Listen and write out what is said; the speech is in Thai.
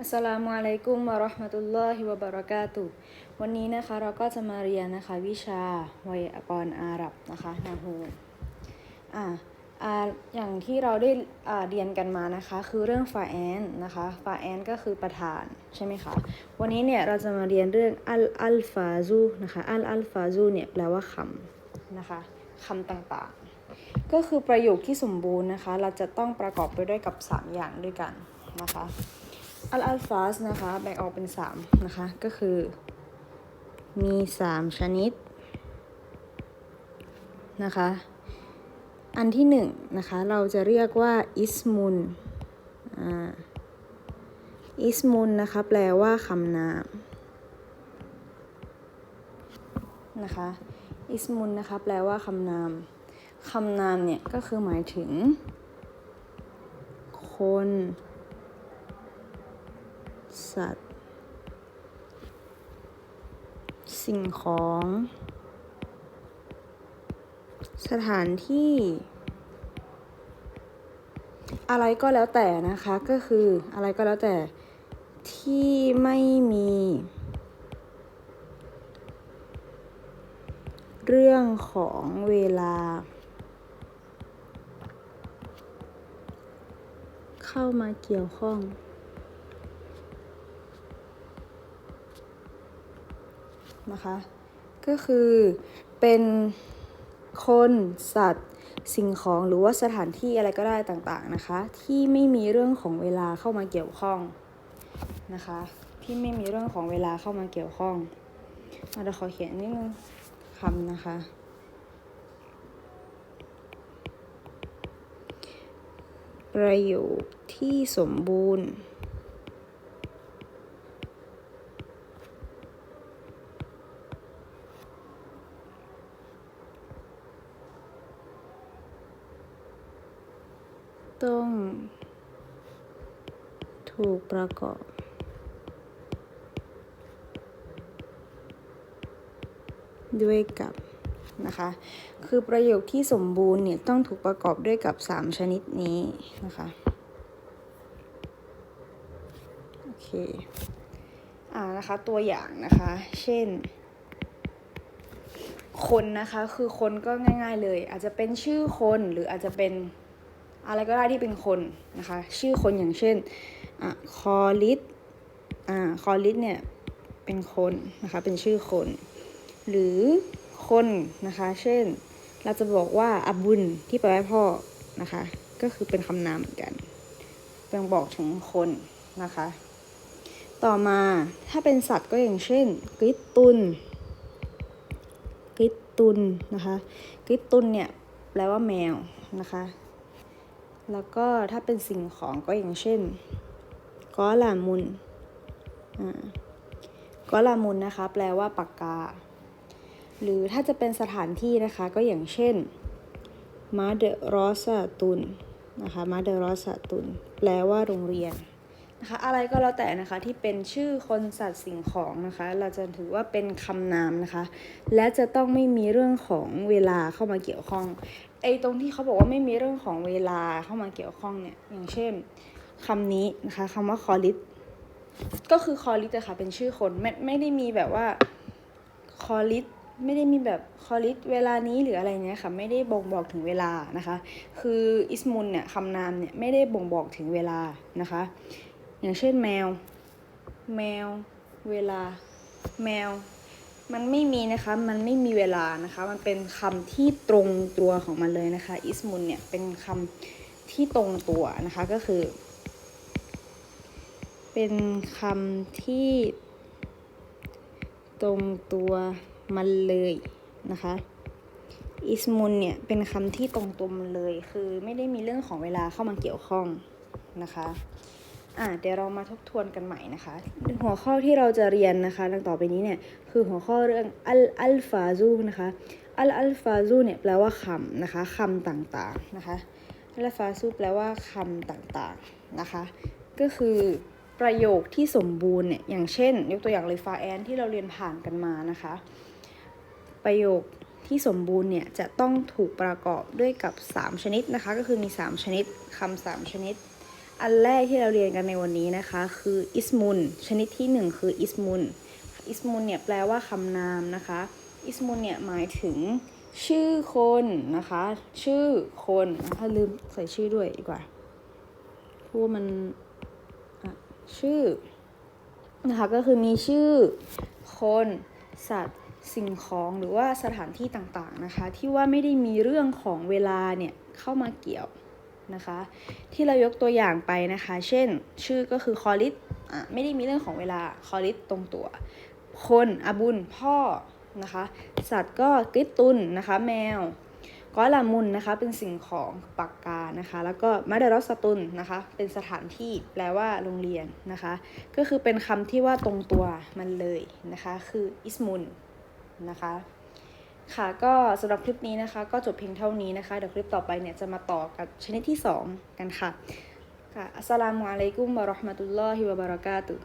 อัสลามุอะลัยกุมวะราะห์มะตุลลอฮิวะบะเราะกาตุวันนี้นะคะเราก็จะมาเรียนนะคะวิชาไวยากรณ์อาหรับนะคะนาฮูอ่าอ่าอย่างที่เราได้อ่าเรียนกันมานะคะ คือเรื่องฟาแอนนะคะฟาแอนก็คือประธานใช่ไหมคะวันนี้เนี่ยเราจะมาเรียนเรื่องอัลอัลฟาซูนะคะอัลอัลฟาซูเนี่ยแปลว่าคำนะคะคำต่างๆ ก็คือประโยคที่สมบูรณ์นะคะ เราจะต้องประกอบไปด้วยกับ 3 อย่างด้วยกันนะคะ อัลอัลฟาสนะคะ แบ่งออกเป็น3นะคะ ก็คือ มี3ชนิด นะคะ อันที่1นะคะ เราจะเรียกว่าอิสมุนอ่าอิสมุนนะคะ แปลว่าคำนามนะคะ อิสมุนนะคะ แปลว่าคำนาม คำนามเนี่ย ก็คือหมายถึง คน สัตว์ สิ่งของ สถานที่ อะไรก็แล้วแต่นะคะก็คืออะไรก็แล้วแต่ที่ไม่มี เรื่องของเวลา เข้ามาเกี่ยวข้อง นะคะ ก็คือเป็นคนสัตว์สิ่งของหรือว่าสถานที่อะไรก็ได้ต่างๆนะคะ ที่ไม่มีเรื่องของเวลาเข้ามาเกี่ยวข้องนะคะ ที่ไม่มีเรื่องของเวลาเข้ามาเกี่ยวข้องเราจะขอเขียนนิดนึงคำนะคะ ประโยคที่สมบูรณ์ ต้อง ถูกประกอบด้วยกับนะคะ คือประโยคที่สมบูรณ์เนี่ยต้องถูกประกอบด้วยกับ 3 ชนิดนี้นะคะ โอเค อ่านะคะตัวอย่างนะคะ เช่น คนนะคะ คือคนก็ง่าย ๆ เลย อาจจะเป็นชื่อคนหรืออาจจะเป็น อะไรก็ได้ที่เป็นคนนะคะ ชื่อคนอย่างเช่นอะคอลิสอ่าคอลิสเนี่ยเป็นคนนะคะเป็นชื่อคน หรือคนนะคะ เช่น เราจะบอกว่าอับบุญที่แปลว่าพ่อนะคะ ก็คือเป็นคำนามเหมือนกันเป็นบอกถึงคนนะคะ ต่อมาถ้าเป็นสัตว์ก็อย่างเช่นกริตตุนกริตตุนนะคะกริตตุนเนี่ยแปลว่าแมวนะคะ แล้วก็ถ้าเป็นสิ่งของก็อย่างเช่นกอลามุนกอลามุนนะคะ แปลว่าปากกา หรือถ้าจะเป็นสถานที่นะคะ ก็อย่างเช่นมาเดรอสตุนนะคะมาเดรอสตุนแปลว่าโรงเรียนนะคะ อะไรก็แล้วแต่นะคะที่เป็นชื่อคนสัตว์สิ่งของนะคะ เราจะถือว่าเป็นคำนามนะคะ และจะต้องไม่มีเรื่องของเวลาเข้ามาเกี่ยวข้อง ไอ้ตรงที่เขาบอกว่าไม่มีเรื่องของเวลาเข้ามาเกี่ยวข้องเนี่ย อย่างเช่นคำนี้นะคะคำว่าคอลิสก็คือคอลิสอะค่ะ เป็นชื่อคนไม่ไม่ได้มีแบบว่าคอลิสไม่ได้มีแบบคอลิสเวลานี้หรืออะไรเนี้ยค่ะ ไม่ได้บ่งบอกถึงเวลานะคะ คืออิสมุนเนี่ยคำนามเนี่ยไม่ได้บ่งบอกถึงเวลานะคะ อย่างเช่นแมว แมว เวลา แมว มันไม่มีนะคะ มันไม่มีเวลานะคะ มันเป็นคำที่ตรงตัวของมันเลยนะคะ อิสมุนเนี่ยเป็นคำที่ตรงตัวนะคะก็คือ เป็นคำที่ตรงตัวมันเลยนะคะอิสมุนเนี่ยเป็นคำที่ตรงตัวมันเลย คือไม่ได้มีเรื่องของเวลาเข้ามาเกี่ยวข้องนะคะ อะเดี๋ยวเรามาทบทวนกันใหม่นะคะ หัวข้อที่เราจะเรียนนะคะดังต่อไปนี้เนี่ยคือหัวข้อเรื่องอัลอัลฟาซูนะคะอัลอัลฟาซูเนี่ยแปลว่าคำนะคะคำต่างๆนะคะอัลฟาซูแปลว่าคำต่างๆนะคะ ก็คือประโยคที่สมบูรณ์เนี่ยอย่างเช่น ยกตัวอย่างเลยฟาแอนที่เราเรียนผ่านกันมานะคะ ประโยคที่สมบูรณ์เนี่ยจะต้องถูกประกอบด้วยกับ 3 ชนิดนะคะ ก็คือมี 3 ชนิดคำสามชนิด อันแรกที่เราเรียนกันในวันนี้นะคะ คืออิสมุนชนิดที่หนึ่งคืออิสมุนอิสมุนเนี่ยแปลว่าคำนามนะคะอิสมุนเนี่ยหมายถึงชื่อคนนะคะ ชื่อคนถ้าลืมใส่ชื่อด้วยดีกว่าเพราะว่ามันชื่อนะคะก็คือมีชื่อคนสัตว์สิ่งของหรือว่าสถานที่ต่างๆนะคะ ที่ว่าไม่ได้มีเรื่องของเวลาเนี่ยเข้ามาเกี่ยว นะคะ ที่เรายกตัวอย่างไปนะคะ เช่น ชื่อก็คือคอลิสไม่ได้มีเรื่องของเวลาคอลิสตรงตัว คนอบุญพ่อนะคะ สัตว์ก็กริตตุนนะคะ แมวกอลามุนนะคะ เป็นสิ่งของปากกานะคะ แล้วก็มาดารอสตุนนะคะ เป็นสถานที่แปลว่าโรงเรียนนะคะ ก็คือเป็นคำที่ว่าตรงตัวมันเลยนะคะ คืออิสมุนนะคะ ค่ะก็สำหรับคลิปนี้นะคะ ก็จบเพียงเท่านี้นะคะ เดี๋ยวคลิปต่อไปเนี่ยจะมาต่อกับชนิดที่ 2 กันค่ะค่ะอัสสลามุอะลัยกุมบะเราะห์มะตุลลอฮิวะบะเราะกาตุฮ์